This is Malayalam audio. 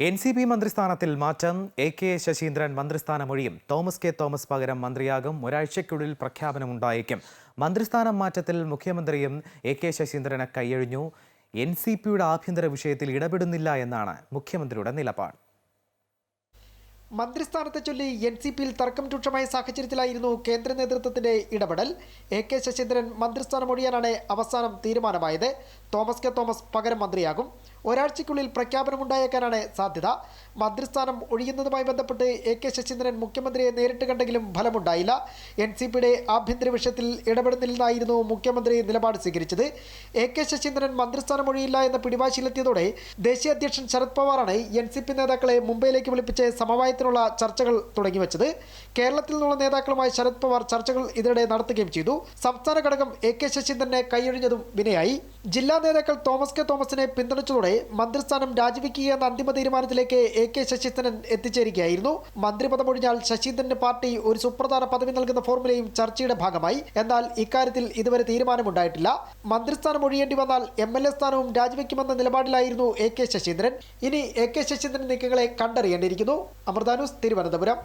എൻ സി പി മന്ത്രിസ്ഥാനത്തിൽ മാറ്റം എ കെ ശശീന്ദ്രൻ മന്ത്രിസ്ഥാനമൊഴിയും തോമസ് കെ തോമസ് പകരം മന്ത്രിയാകും ഒരാഴ്ചയ്ക്കുള്ളിൽ പ്രഖ്യാപനമുണ്ടായേക്കും. മന്ത്രിസ്ഥാനം മാറ്റത്തിൽ മുഖ്യമന്ത്രിയും എ കെ ശശീന്ദ്രന് കൈയഴിഞ്ഞു. എൻ സി പിയുടെ ആഭ്യന്തര വിഷയത്തിൽ ഇടപെടുന്നില്ല എന്നാണ് മുഖ്യമന്ത്രിയുടെ നിലപാട്. മന്ത്രിസ്ഥാനത്തെ ചൊല്ലി എൻ സി പിയിൽ തർക്കം രൂക്ഷമായ സാഹചര്യത്തിലായിരുന്നു കേന്ദ്ര നേതൃത്വത്തിന്റെ ഇടപെടൽ. എ കെ ശശീന്ദ്രൻ മന്ത്രിസ്ഥാനം ഒഴിയാനാണ് അവസാനം തീരുമാനമായത്. തോമസ് കെ തോമസ് പകരം മന്ത്രിയാകും. ഒരാഴ്ചയ്ക്കുള്ളിൽ പ്രഖ്യാപനമുണ്ടായേക്കാനാണ് സാധ്യത. മന്ത്രിസ്ഥാനം ഒഴിയുന്നതുമായി ബന്ധപ്പെട്ട് എ കെ ശശീന്ദ്രൻ മുഖ്യമന്ത്രിയെ നേരിട്ട് കണ്ടെങ്കിലും ഫലമുണ്ടായില്ല. എൻ സി പിയുടെ ആഭ്യന്തര വിഷയത്തിൽ ഇടപെടുന്നില്ലെന്നായിരുന്നു മുഖ്യമന്ത്രി നിലപാട് സ്വീകരിച്ചത്. എ കെ ശശീന്ദ്രൻ മന്ത്രിസ്ഥാനം ഒഴിയില്ല എന്ന പിടിവാശിയിലെത്തിയതോടെ ദേശീയ അധ്യക്ഷൻ ശരത് പവാറാണ് എൻ സി പി നേതാക്കളെ മുംബൈയിലേക്ക് വിളിപ്പിച്ച് സമവായത്തിനുള്ള ചർച്ചകൾ തുടങ്ങിവെച്ചത്. കേരളത്തിൽ നിന്നുള്ള നേതാക്കളുമായി ശരത് പവാർ ചർച്ചകൾ ഇതിനിടെ നടത്തുകയും ചെയ്തു. സംസ്ഥാന ഘടകം എ കെ ശശീന്ദ്രനെ കൈയൊഴിഞ്ഞതും വിനയായി. ജില്ലാ നേതാക്കൾ തോമസ് കെ തോമസിനെ പിന്തുണച്ചതോടെ മന്ത്രിസ്ഥാനം രാജിവെക്കുക എന്ന അന്തിമ തീരുമാനത്തിലേക്ക് എ കെ ശശീന്ദ്രൻ എത്തിച്ചേരുകയായിരുന്നു. മന്ത്രിപദം ഒഴിഞ്ഞാൽ പാർട്ടി ഒരു സുപ്രധാന പദവി നൽകുന്ന ഫോർമുലയും ചർച്ചയുടെ ഭാഗമായി. എന്നാൽ ഇക്കാര്യത്തിൽ ഇതുവരെ തീരുമാനമുണ്ടായിട്ടില്ല. മന്ത്രിസ്ഥാനം ഒഴിയേണ്ടി വന്നാൽ എം എൽ എ സ്ഥാനവും രാജിവെക്കുമെന്ന നിലപാടിലായിരുന്നു എ കെ ശശീന്ദ്രൻ. ഇനി എ കെ ശശീന്ദ്രൻ നീക്കങ്ങളെ കണ്ടറിയേണ്ടിയിരിക്കുന്നു. അമൃതാനൂസ് തിരുവനന്തപുരം.